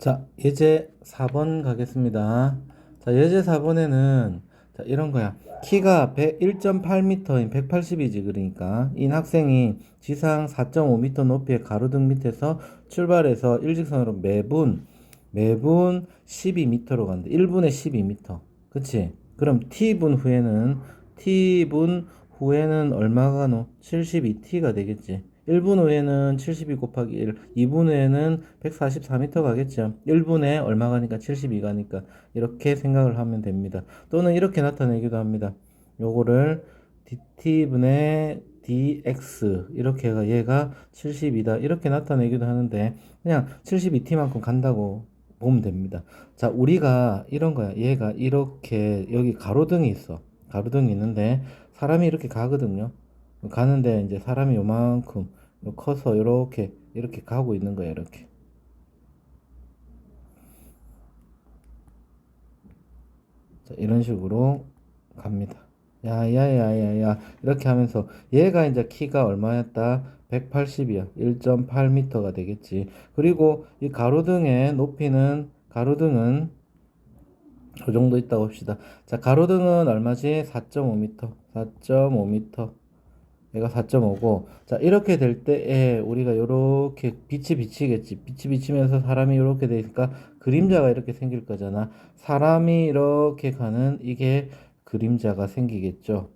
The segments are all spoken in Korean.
자, 예제 4번 가겠습니다. 자, 예제 4번에는 자, 이런 거야. 키가 1.8m인 180이지 그러니까 이 학생이 지상 4.5m 높이의 가로등 밑에서 출발해서 일직선으로 매분 매분 12m로 간다. 1분에 12m. 그치? 그럼 t분 후에는 t분 후에는 얼마가 노? 72t가 되겠지. 1분 후에는 72 곱하기 1, 2분 후에는 144m 가겠죠. 1분에 얼마 가니까 72 가니까 이렇게 생각을 하면 됩니다. 또는 이렇게 나타내기도 합니다. 요거를 dt분의 dx 이렇게 해가 얘가 72다 이렇게 나타내기도 하는데 그냥 72t만큼 간다고 보면 됩니다. 자, 우리가 이런 거야. 얘가 이렇게 여기 가로등이 있어. 가로등이 있는데 사람이 이렇게 가거든요. 가는데 이제 사람이 요만큼 커서 이렇게 이렇게 가고 있는 거야 이렇게. 자, 이런 식으로 갑니다. 야야야야야. 이렇게 하면서 얘가 이제 키가 얼마였다? 180이야. 1.8m가 되겠지. 그리고 이 가로등의 높이는 가로등은 그 정도 있다고 합시다. 자 가로등은 얼마지? 4.5m 4.5m 얘가 4.5고 자 이렇게 될 때에 우리가 요렇게 빛이 비치겠지. 빛이 비치면서 사람이 이렇게 되니까 그림자가 이렇게 생길 거잖아. 사람이 이렇게 가는 이게 그림자가 생기겠죠.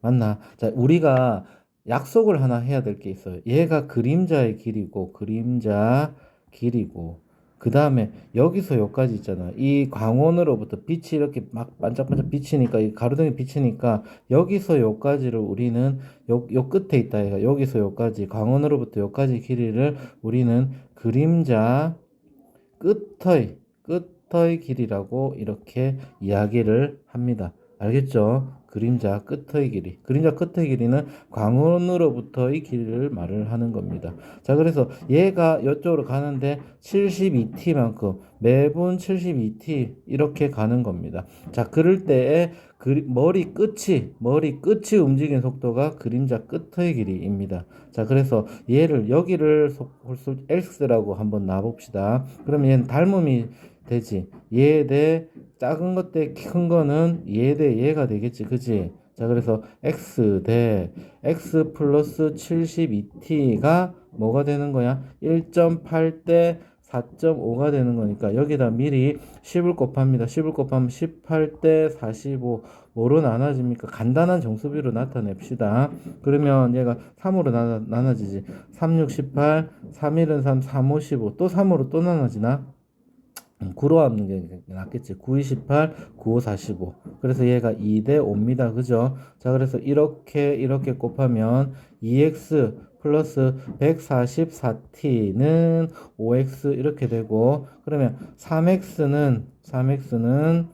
맞나? 자 우리가 약속을 하나 해야 될 게 있어요. 얘가 그림자의 길이고 그림자 길이고 그 다음에 여기서 여기까지 있잖아. 이 광원으로부터 빛이 이렇게 막 반짝반짝 비치니까 이 가로등이 비치니까 여기서 여기까지를 우리는 요, 요 끝에 있다. 얘가 여기서 여기까지 광원으로부터 여기까지 길이를 우리는 그림자 끝의 끝의 길이라고 이렇게 이야기를 합니다. 알겠죠? 그림자 끝의 길이. 그림자 끝의 길이는 광원으로부터의 길이를 말을 하는 겁니다. 자, 그래서 얘가 이쪽으로 가는데 72t만큼 매분 72t 이렇게 가는 겁니다. 자, 그럴 때에 그 머리 끝이 머리 끝이 움직이는 속도가 그림자 끝의 길이입니다. 자, 그래서 얘를 여기를 홀수 x라고 한번 놔 봅시다. 그러면 얘는 닮음이 되지. 얘 대 작은 것 대 큰 거는 얘 대 얘가 되겠지. 그지? 자, 그래서 x 대 x 플러스 72t가 뭐가 되는 거야? 1.8 대 4.5가 되는 거니까 여기다 미리 10을 곱합니다. 10을 곱하면 18 대 45 뭐로 나눠집니까? 간단한 정수비로 나타냅시다. 그러면 얘가 3으로 나눠, 나눠지지. 3, 6, 18, 3, 1은 3, 3, 5, 15. 또 3으로 또 나눠지나? 9로 하는 게 낫겠지. 9, 28, 9, 5, 45. 그래서 얘가 2대 5입니다. 그죠? 자, 그래서 이렇게, 이렇게 곱하면 2x 플러스 144t는 5x 이렇게 되고, 그러면 3x는, 3x는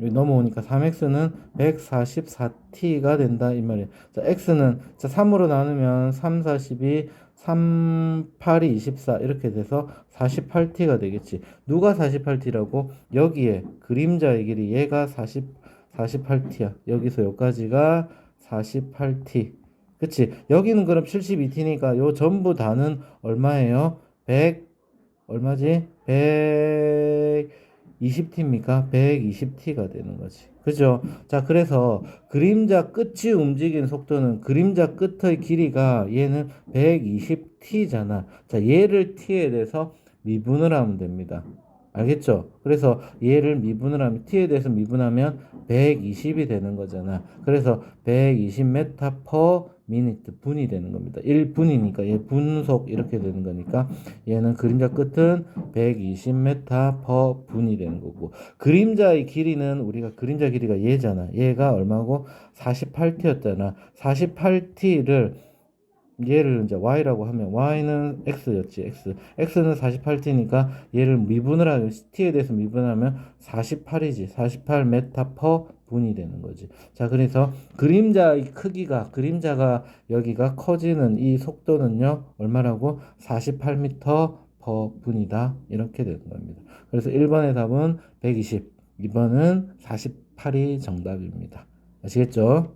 여기 넘어오니까 3x는 144t가 된다 이 말이에요. 자, x는 자 3으로 나누면 3, 42, 3, 8이 24 이렇게 돼서 48t가 되겠지. 누가 48t라고? 여기에 그림자의 길이 얘가 40 48t야. 여기서 여기까지가 48t. 그치? 여기는 그럼 72t니까 요 전부 다는 얼마예요? 100 얼마지? 100 20t입니까? 120t가 되는 거지. 그죠? 자, 그래서 그림자 끝이 움직이는 속도는 그림자 끝의 길이가 얘는 120t잖아. 자, 얘를 t에 대해서 미분을 하면 됩니다. 알겠죠? 그래서 얘를 미분을 하면 t에 대해서 미분하면 120이 되는 거잖아. 그래서 120m per minute 분이 되는 겁니다. 1분이니까 얘 분속 이렇게 되는 거니까 얘는 그림자 끝은 120m per 분이 되는 거고 그림자의 길이는 우리가 그림자 길이가 얘잖아. 얘가 얼마고 48t였잖아. 48t를 얘를 이제 y라고 하면 y는 x였지 x. x는 48t니까 얘를 미분을 하면 t에 대해서 미분하면 48이지. 48m per 분이 되는 거지. 자 그래서 그림자의 크기가 그림자가 여기가 커지는 이 속도는요 얼마라고? 48m per 분이다. 이렇게 되는 겁니다. 그래서 1번의 답은 120 2번은 48이 정답입니다. 아시겠죠?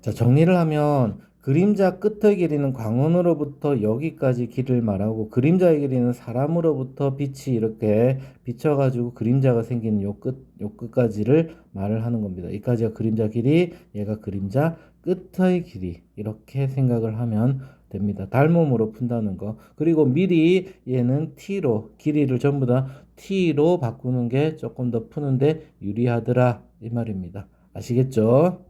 자 정리를 하면 그림자 끝의 길이는 광원으로부터 여기까지 길을 말하고 그림자의 길이는 사람으로부터 빛이 이렇게 비쳐가지고 그림자가 생기는 요 끝, 요 끝까지를 말을 하는 겁니다. 이까지가 그림자 길이, 얘가 그림자 끝의 길이 이렇게 생각을 하면 됩니다. 닮음으로 푼다는 거. 그리고 미리 얘는 t로 길이를 전부 다 t로 바꾸는 게 조금 더 푸는데 유리하더라 이 말입니다. 아시겠죠?